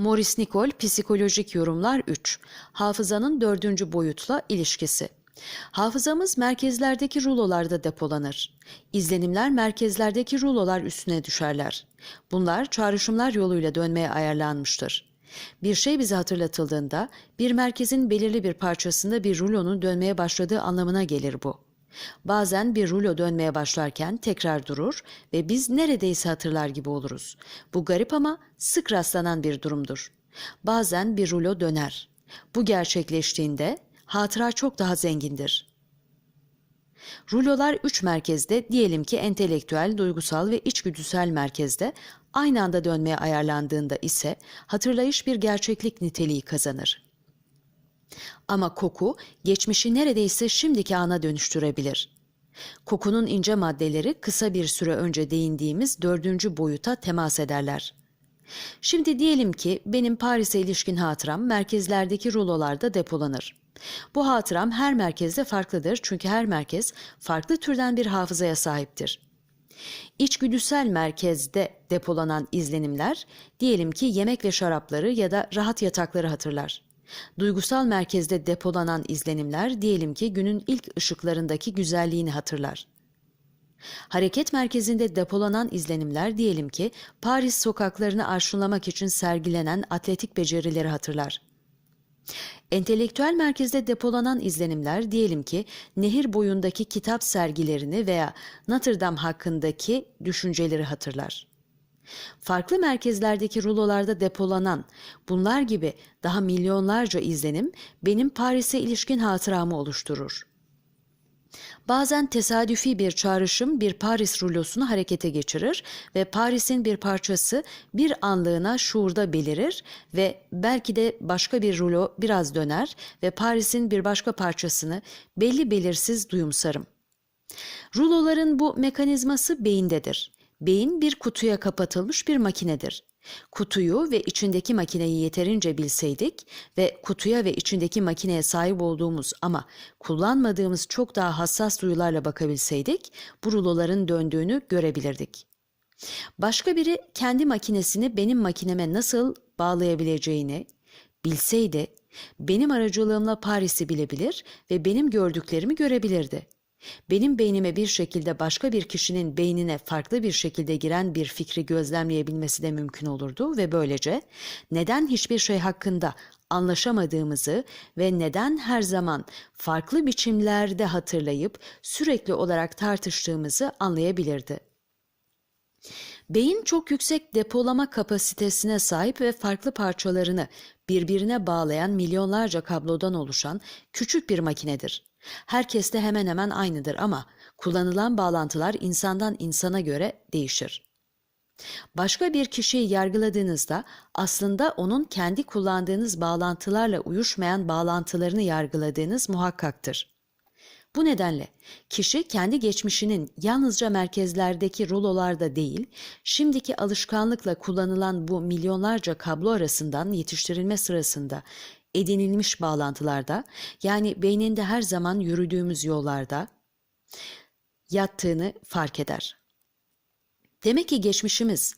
Morris Nicol Psikolojik Yorumlar 3 Hafızanın dördüncü boyutla ilişkisi Hafızamız merkezlerdeki rulolarda depolanır. İzlenimler merkezlerdeki rulolar üstüne düşerler. Bunlar çağrışımlar yoluyla dönmeye ayarlanmıştır. Bir şey bize hatırlatıldığında bir merkezin belirli bir parçasında bir rulonun dönmeye başladığı anlamına gelir bu. Bazen bir rulo dönmeye başlarken tekrar durur ve biz neredeyse hatırlar gibi oluruz. Bu garip ama sık rastlanan bir durumdur. Bazen bir rulo döner. Bu gerçekleştiğinde hatıra çok daha zengindir. Rulolar üç merkezde diyelim ki entelektüel, duygusal ve içgüdüsel merkezde aynı anda dönmeye ayarlandığında ise hatırlayış bir gerçeklik niteliği kazanır. Ama koku geçmişi neredeyse şimdiki ana dönüştürebilir. Kokunun ince maddeleri kısa bir süre önce değindiğimiz dördüncü boyuta temas ederler. Şimdi diyelim ki benim Paris'e ilişkin hatıram merkezlerdeki rulolarda depolanır. Bu hatıram her merkezde farklıdır çünkü her merkez farklı türden bir hafızaya sahiptir. İçgüdüsel merkezde depolanan izlenimler diyelim ki yemek ve şarapları ya da rahat yatakları hatırlar. Duygusal merkezde depolanan izlenimler diyelim ki günün ilk ışıklarındaki güzelliğini hatırlar. Hareket merkezinde depolanan izlenimler diyelim ki Paris sokaklarını arşınlamak için sergilenen atletik becerileri hatırlar. Entelektüel merkezde depolanan izlenimler diyelim ki nehir boyundaki kitap sergilerini veya Notre Dame hakkındaki düşünceleri hatırlar. Farklı merkezlerdeki rulolarda depolanan bunlar gibi daha milyonlarca izlenim benim Paris'e ilişkin hatıramı oluşturur. Bazen tesadüfi bir çağrışım bir Paris rulosunu harekete geçirir ve Paris'in bir parçası bir anlığına şuurda belirir ve belki de başka bir rulo biraz döner ve Paris'in bir başka parçasını belli belirsiz duyumsarım. Ruloların bu mekanizması beyindedir. Beyin bir kutuya kapatılmış bir makinedir. Kutuyu ve içindeki makineyi yeterince bilseydik ve kutuya ve içindeki makineye sahip olduğumuz ama kullanmadığımız çok daha hassas duyularla bakabilseydik bu ruloların döndüğünü görebilirdik. Başka biri kendi makinesini benim makineme nasıl bağlayabileceğini bilseydi benim aracılığımla Paris'i bilebilir ve benim gördüklerimi görebilirdi.'' Benim beynime bir şekilde başka bir kişinin beynine farklı bir şekilde giren bir fikri gözlemleyebilmesi de mümkün olurdu ve böylece neden hiçbir şey hakkında anlaşamadığımızı ve neden her zaman farklı biçimlerde hatırlayıp sürekli olarak tartıştığımızı anlayabilirdi. Beyin çok yüksek depolama kapasitesine sahip ve farklı parçalarını birbirine bağlayan milyonlarca kablodan oluşan küçük bir makinedir. Herkes de hemen hemen aynıdır ama kullanılan bağlantılar insandan insana göre değişir. Başka bir kişiyi yargıladığınızda aslında onun kendi kullandığınız bağlantılarla uyuşmayan bağlantılarını yargıladığınız muhakkaktır. Bu nedenle kişi kendi geçmişinin yalnızca merkezlerdeki rulolarda değil, şimdiki alışkanlıkla kullanılan bu milyonlarca kablo arasından yetiştirilme sırasında edinilmiş bağlantılarda, yani beyninde her zaman yürüdüğümüz yollarda yattığını fark eder. Demek ki geçmişimiz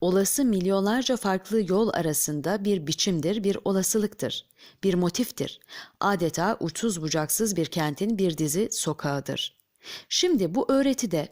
olası milyonlarca farklı yol arasında bir biçimdir, bir olasılıktır, bir motiftir. Adeta uçsuz bucaksız bir kentin bir dizi sokağıdır. Şimdi bu öğretide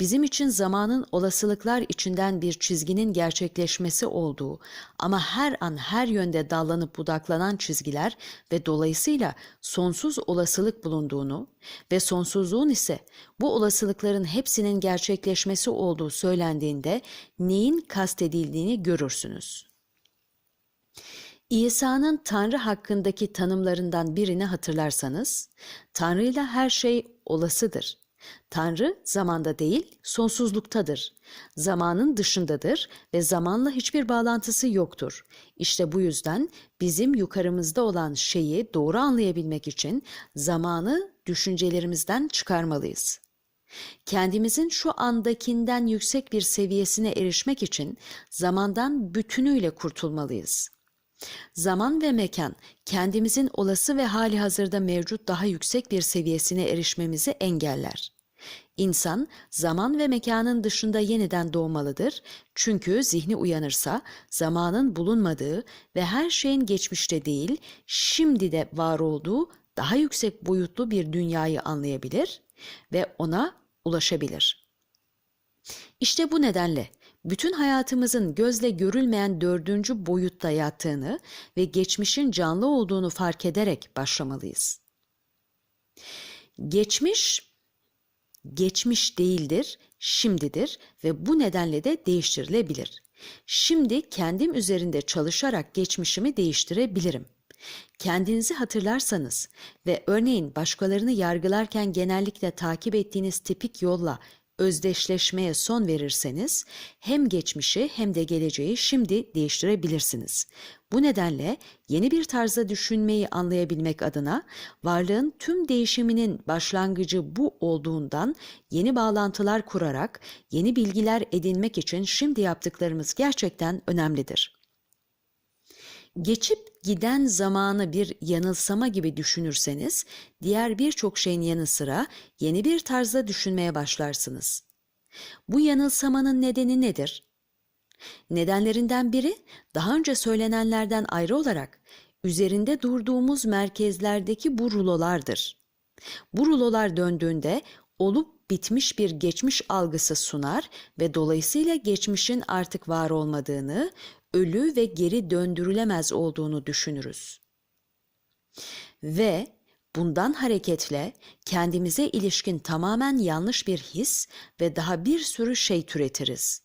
bizim için zamanın olasılıklar içinden bir çizginin gerçekleşmesi olduğu ama her an her yönde dallanıp budaklanan çizgiler ve dolayısıyla sonsuz olasılık bulunduğunu ve sonsuzluğun ise bu olasılıkların hepsinin gerçekleşmesi olduğu söylendiğinde neyin kastedildiğini görürsünüz. İsa'nın Tanrı hakkındaki tanımlarından birini hatırlarsanız, Tanrı ile her şey olasıdır. Tanrı zamanda değil, sonsuzluktadır. Zamanın dışındadır ve zamanla hiçbir bağlantısı yoktur. İşte bu yüzden bizim yukarımızda olan şeyi doğru anlayabilmek için zamanı düşüncelerimizden çıkarmalıyız. Kendimizin şu andakinden yüksek bir seviyesine erişmek için zamandan bütünüyle kurtulmalıyız. Zaman ve mekan kendimizin olası ve hali hazırda mevcut daha yüksek bir seviyesine erişmemizi engeller. İnsan zaman ve mekanın dışında yeniden doğmalıdır. Çünkü zihni uyanırsa zamanın bulunmadığı ve her şeyin geçmişte değil, şimdi de var olduğu daha yüksek boyutlu bir dünyayı anlayabilir ve ona ulaşabilir. İşte bu nedenle bütün hayatımızın gözle görülmeyen dördüncü boyutta yattığını ve geçmişin canlı olduğunu fark ederek başlamalıyız. Geçmiş geçmiş değildir, şimdidir ve bu nedenle de değiştirilebilir. Şimdi kendim üzerinde çalışarak geçmişimi değiştirebilirim. Kendinizi hatırlarsanız ve örneğin başkalarını yargılarken genellikle takip ettiğiniz tipik yolla özdeşleşmeye son verirseniz hem geçmişi hem de geleceği şimdi değiştirebilirsiniz. Bu nedenle yeni bir tarzda düşünmeyi anlayabilmek adına varlığın tüm değişiminin başlangıcı bu olduğundan yeni bağlantılar kurarak yeni bilgiler edinmek için şimdi yaptıklarımız gerçekten önemlidir. Geçip giden zamanı bir yanılsama gibi düşünürseniz, diğer birçok şeyin yanı sıra yeni bir tarzda düşünmeye başlarsınız. Bu yanılsamanın nedeni nedir? Nedenlerinden biri daha önce söylenenlerden ayrı olarak üzerinde durduğumuz merkezlerdeki bu rulolardır. Bu rulolar döndüğünde olup bitmiş bir geçmiş algısı sunar ve dolayısıyla geçmişin artık var olmadığını, ölü ve geri döndürülemez olduğunu düşünürüz. Ve bundan hareketle kendimize ilişkin tamamen yanlış bir his ve daha bir sürü şey türetiriz.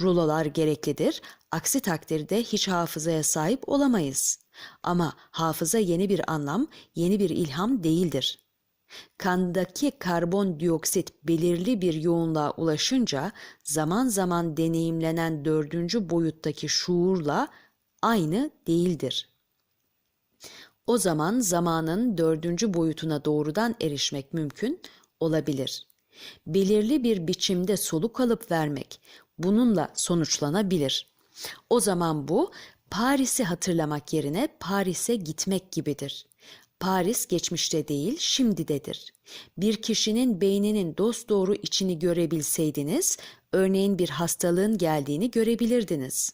Rulolar gereklidir, aksi takdirde hiç hafızaya sahip olamayız. Ama hafıza yeni bir anlam, yeni bir ilham değildir. Kandaki karbondioksit belirli bir yoğunluğa ulaşınca zaman zaman deneyimlenen dördüncü boyuttaki şuurla aynı değildir. O zaman zamanın dördüncü boyutuna doğrudan erişmek mümkün olabilir. Belirli bir biçimde soluk alıp vermek bununla sonuçlanabilir. O zaman bu Paris'i hatırlamak yerine Paris'e gitmek gibidir. Paris geçmişte değil, şimdidedir. Bir kişinin beyninin dosdoğru içini görebilseydiniz, örneğin bir hastalığın geldiğini görebilirdiniz.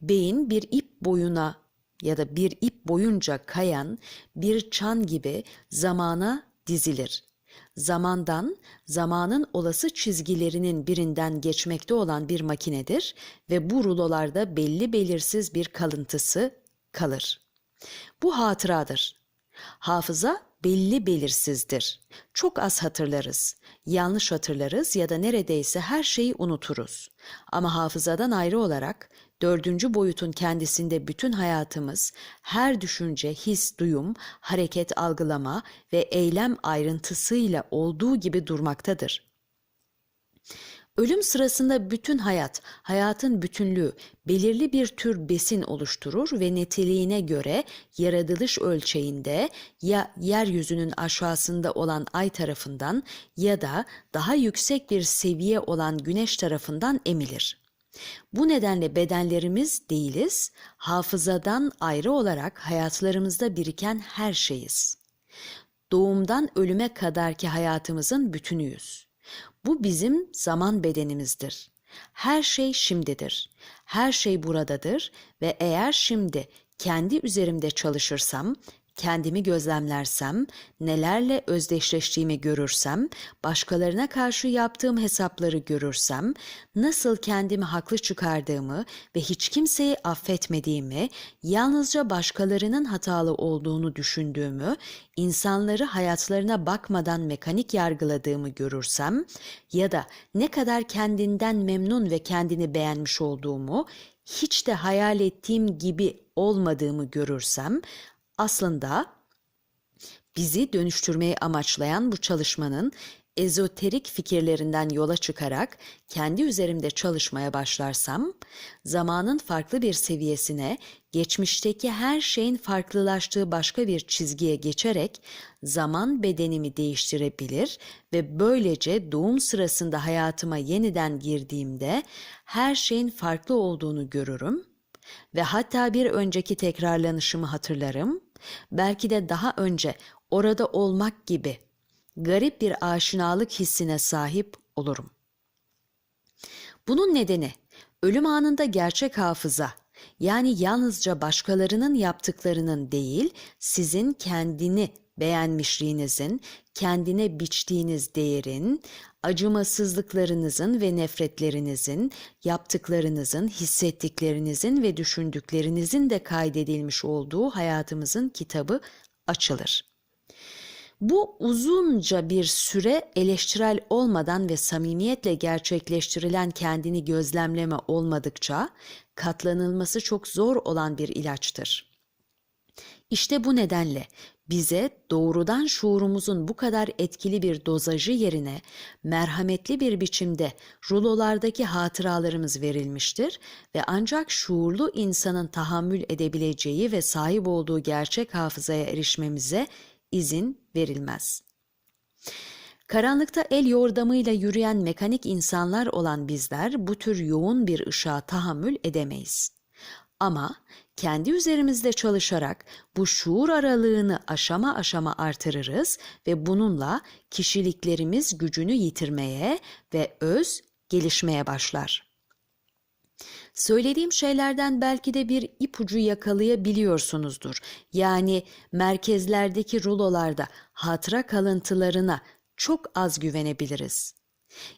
Beyin bir ip boyuna ya da bir ip boyunca kayan bir çan gibi zamana dizilir. Zamandan, zamanın olası çizgilerinin birinden geçmekte olan bir makinedir ve bu rulolarda belli belirsiz bir kalıntısı kalır. Bu hatıradır. Hafıza belli belirsizdir. Çok az hatırlarız, yanlış hatırlarız ya da neredeyse her şeyi unuturuz. Ama hafızadan ayrı olarak dördüncü boyutun kendisinde bütün hayatımız, her düşünce, his, duyum, hareket, algılama ve eylem ayrıntısıyla olduğu gibi durmaktadır. Ölüm sırasında bütün hayat, hayatın bütünlüğü belirli bir tür besin oluşturur ve niteliğine göre yaratılış ölçeğinde ya yeryüzünün aşağısında olan ay tarafından ya da daha yüksek bir seviye olan güneş tarafından emilir. Bu nedenle bedenlerimiz değiliz, hafızadan ayrı olarak hayatlarımızda biriken her şeyiz. Doğumdan ölüme kadarki hayatımızın bütünüyüz. Bu bizim zaman bedenimizdir. Her şey şimdidir. Her şey buradadır ve eğer şimdi kendi üzerimde çalışırsam, kendimi gözlemlersem, nelerle özdeşleştiğimi görürsem, başkalarına karşı yaptığım hesapları görürsem, nasıl kendimi haklı çıkardığımı ve hiç kimseyi affetmediğimi, yalnızca başkalarının hatalı olduğunu düşündüğümü, insanları hayatlarına bakmadan mekanik yargıladığımı görürsem ya da ne kadar kendinden memnun ve kendini beğenmiş olduğumu, hiç de hayal ettiğim gibi olmadığımı görürsem aslında bizi dönüştürmeyi amaçlayan bu çalışmanın ezoterik fikirlerinden yola çıkarak kendi üzerimde çalışmaya başlarsam, zamanın farklı bir seviyesine, geçmişteki her şeyin farklılaştığı başka bir çizgiye geçerek zaman bedenimi değiştirebilir ve böylece doğum sırasında hayatıma yeniden girdiğimde her şeyin farklı olduğunu görürüm ve hatta bir önceki tekrarlanışımı hatırlarım. Belki de daha önce orada olmak gibi garip bir aşinalık hissine sahip olurum. Bunun nedeni ölüm anında gerçek hafıza yani yalnızca başkalarının yaptıklarının değil, sizin kendini beğenmişliğinizin, kendine biçtiğiniz değerin, acımasızlıklarınızın ve nefretlerinizin, yaptıklarınızın, hissettiklerinizin ve düşündüklerinizin de kaydedilmiş olduğu hayatımızın kitabı açılır. Bu uzunca bir süre eleştirel olmadan ve samimiyetle gerçekleştirilen kendini gözlemleme olmadıkça katlanılması çok zor olan bir ilaçtır. İşte bu nedenle bize doğrudan şuurumuzun bu kadar etkili bir dozajı yerine merhametli bir biçimde rulolardaki hatıralarımız verilmiştir ve ancak şuurlu insanın tahammül edebileceği ve sahip olduğu gerçek hafızaya erişmemize izin verilmez. Karanlıkta el yordamıyla yürüyen mekanik insanlar olan bizler bu tür yoğun bir ışığa tahammül edemeyiz. Ama kendi üzerimizde çalışarak bu şuur aralığını aşama aşama artırırız ve bununla kişiliklerimiz gücünü yitirmeye ve öz gelişmeye başlar. Söylediğim şeylerden belki de bir ipucu yakalayabiliyorsunuzdur. Yani merkezlerdeki rulolarda hatıra kalıntılarına çok az güvenebiliriz.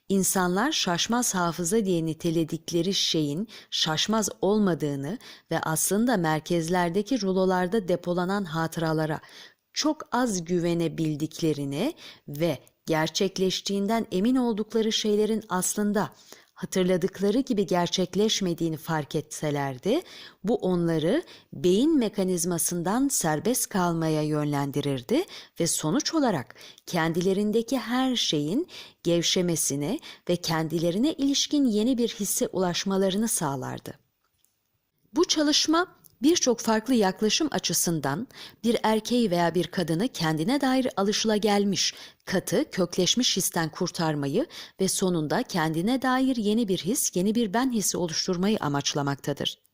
İnsanlar şaşmaz hafıza diye niteledikleri şeyin şaşmaz olmadığını ve aslında merkezlerdeki rulolarda depolanan hatıralara çok az güvenebildiklerini ve gerçekleştiğinden emin oldukları şeylerin aslında hatırladıkları gibi gerçekleşmediğini fark etselerdi, bu onları beyin mekanizmasından serbest kalmaya yönlendirirdi ve sonuç olarak kendilerindeki her şeyin gevşemesini ve kendilerine ilişkin yeni bir hisse ulaşmalarını sağlardı. Bu çalışma birçok farklı yaklaşım açısından bir erkeği veya bir kadını kendine dair alışılagelmiş, katı, kökleşmiş histen kurtarmayı ve sonunda kendine dair yeni bir his, yeni bir ben hissi oluşturmayı amaçlamaktadır.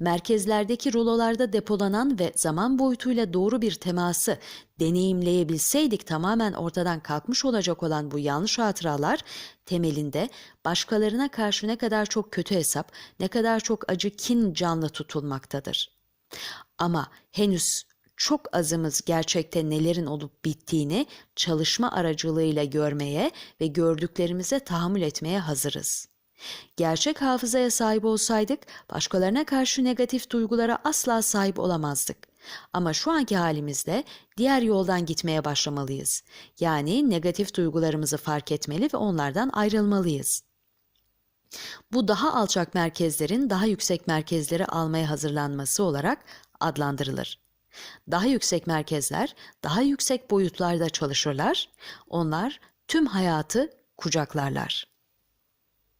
Merkezlerdeki rulolarda depolanan ve zaman boyutuyla doğru bir teması deneyimleyebilseydik tamamen ortadan kalkmış olacak olan bu yanlış hatıralar temelinde başkalarına karşı ne kadar çok kötü hesap, ne kadar çok acı kin canlı tutulmaktadır. Ama henüz çok azımız gerçekte nelerin olup bittiğini çalışma aracılığıyla görmeye ve gördüklerimize tahammül etmeye hazırız. Gerçek hafızaya sahip olsaydık başkalarına karşı negatif duygulara asla sahip olamazdık. Ama şu anki halimizde diğer yoldan gitmeye başlamalıyız. Yani negatif duygularımızı fark etmeli ve onlardan ayrılmalıyız. Bu daha alçak merkezlerin daha yüksek merkezleri almaya hazırlanması olarak adlandırılır. Daha yüksek merkezler daha yüksek boyutlarda çalışırlar. Onlar tüm hayatı kucaklarlar.